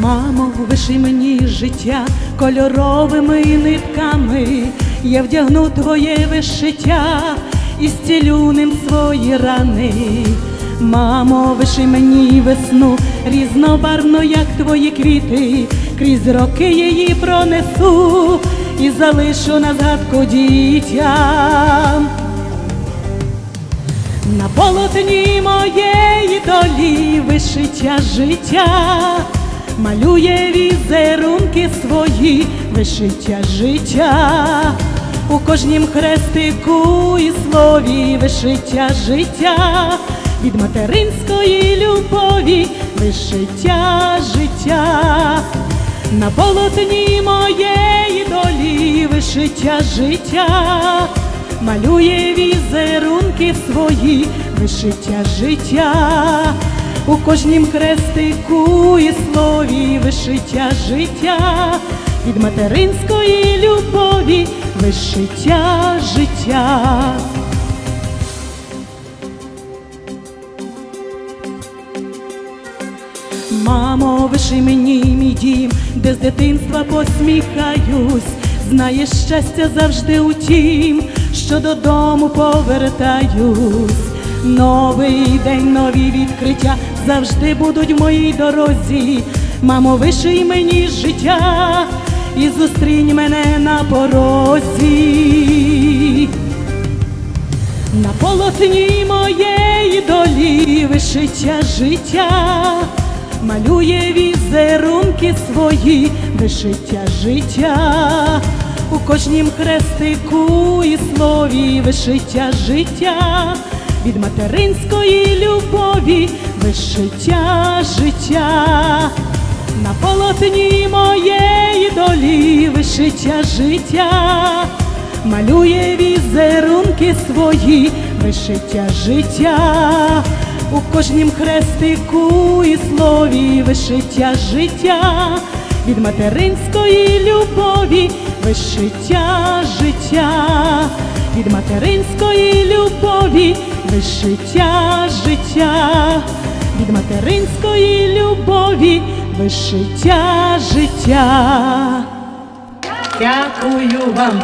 Мамо, виши мені життя кольоровими нитками, я вдягну твоє вишиття і зцілю ним свої рани. Мамо, виши мені весну різнобарвну, як твої квіти, крізь роки її пронесу і залишу на згадку дітям. На полотні моєї долі вишиття життя, малює візерунки свої, вишиття життя, у кожнім хрестику і слові вишиття життя, від материнської любові вишиття життя, на полотні моєї долі вишиття життя. Малює візерунки свої, вишиття життя, у кожнім хрестику і слові вишиття життя, від материнської любові вишиття життя. Мамо, виши мені мій дім, де з дитинства посміхаюсь, знаєш щастя завжди у тім, що додому повертаюсь. Новий день, нові відкриття завжди будуть в моїй дорозі. Мамо, виший мені життя і зустрінь мене на порозі. На полотні моєї долі вишиття життя, малює візерунки свої, вишиття життя, у кожнім хрестику і слові вишиття життя, від материнської любові вишиття життя. На полотні моєї долі вишиття життя, малює візерунки свої, вишиття життя, у кожнім хрестику і слові вишиття життя, від материнської любові вишиття життя, від материнської любові вишиття життя, від материнської любові вишиття життя. Дякую вам.